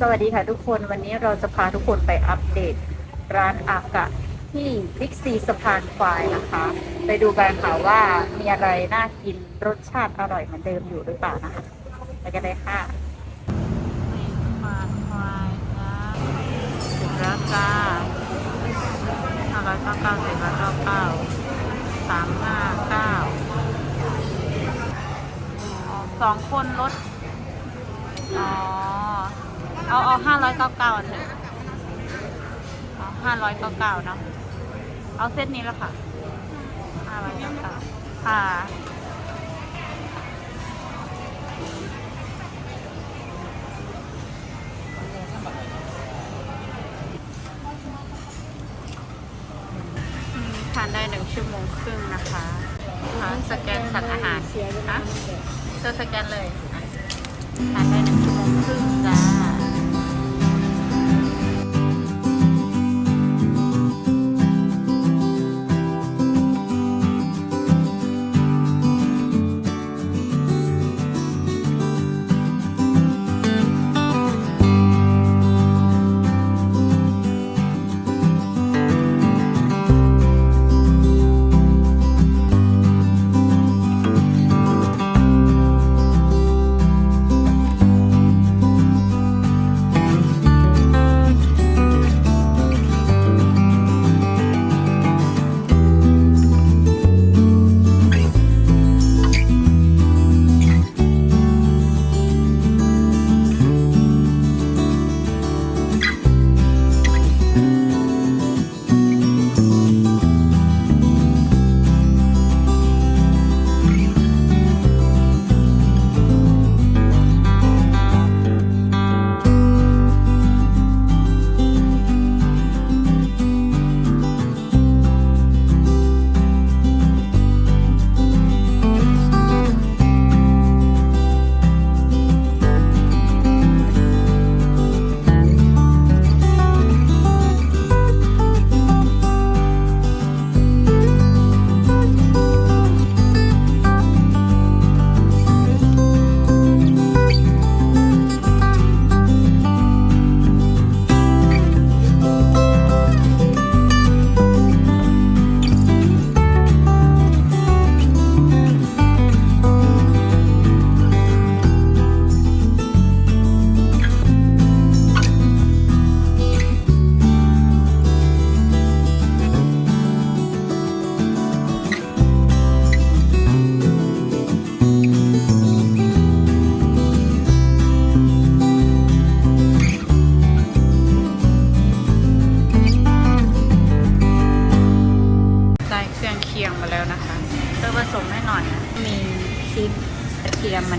สวัสดีค่ะทุกคนวันนี้เราจะพาทุกคนไปอัปเดตร้านอากะที่บิ๊กซีสะพานควายนะคะ ไปดูกันค่ะว่ามีอะไรน่ากินรสชาติอร่อยเหมือนเดิมอยู่หรือเปล่านะคะไปกันเลยค่ะสะพานควายจ้าถึงแล้วจ้าห้าร้อยเก้าเก้าสี่ร้อยเก้าเก้าสามห้าเก้าสองคนลดอ๋อ เอาเอาห้าร้อยเก้าเก้าอันหนึ่งเอาห้าร้อยเก้าเก้าเนาะเอาเส้นนี้แล้วค่ะห้าร้อยเก้าเก้าค่ะทานได้หนึ่งชั่วโมงครึ่งนะคะค่ะสแกนสั่งอาหารนะเธอสแกนเลยทานได้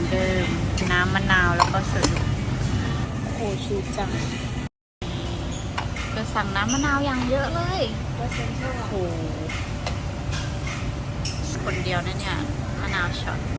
เทียมเหมือนเดิม น้ำมะนาวแล้วก็สดโอชูจังจะสั่งน้ำมะนาวอย่างเยอะเลยโอ้โหคนเดียวนะเนี่ยมะนาวช็อต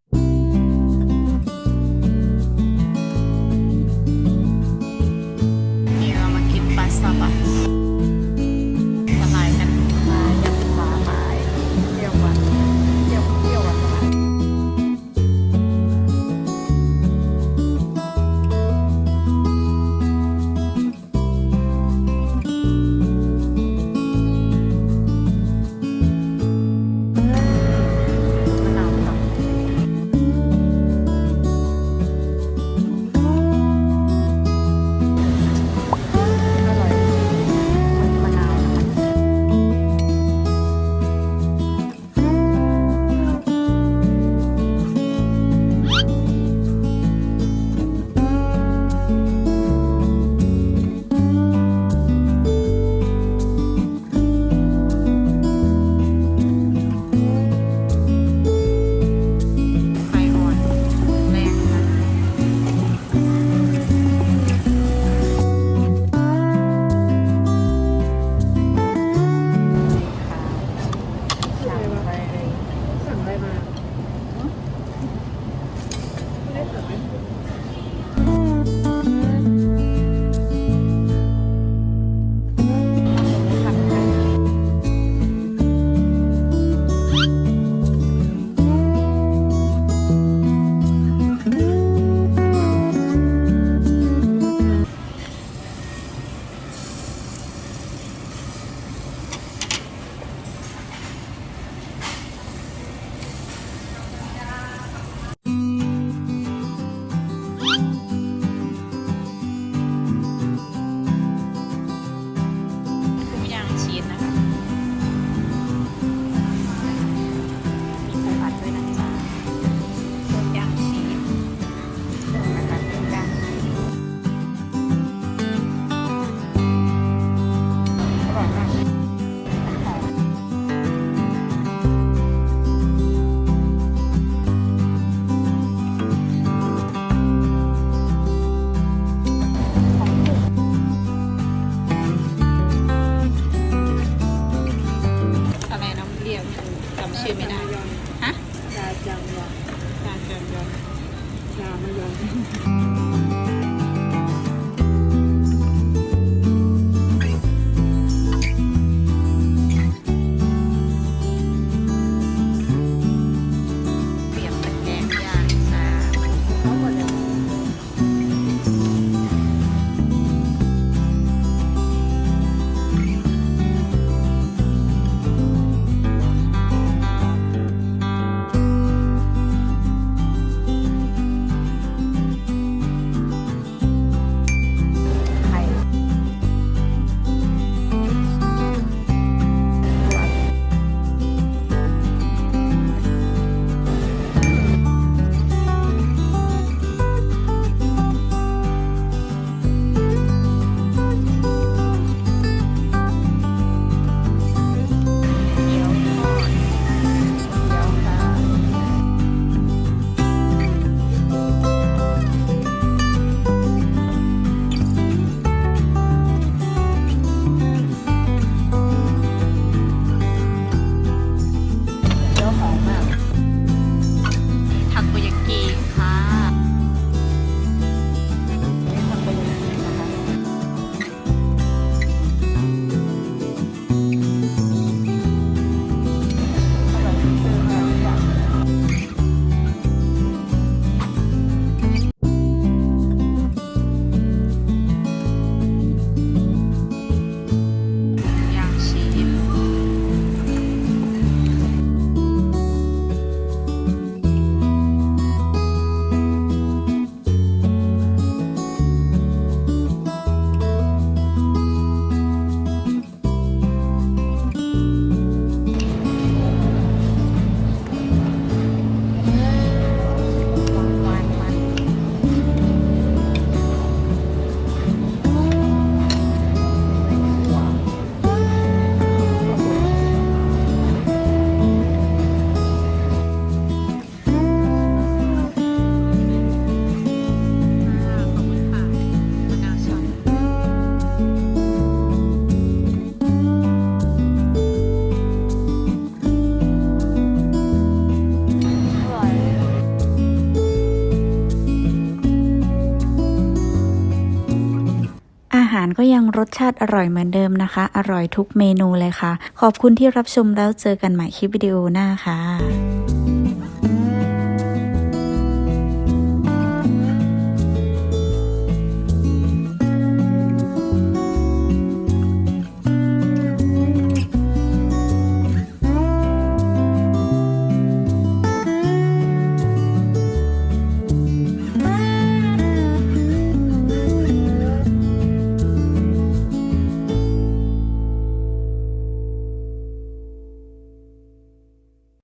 Thank you. ารก็ยังรสชาติอร่อยเหมือนเดิมนะคะ อร่อยทุกเมนูเลยค่ะ ขอบคุณที่รับชมแล้วเจอกันใหม่คลิปวิดีโอหน้าค่ะ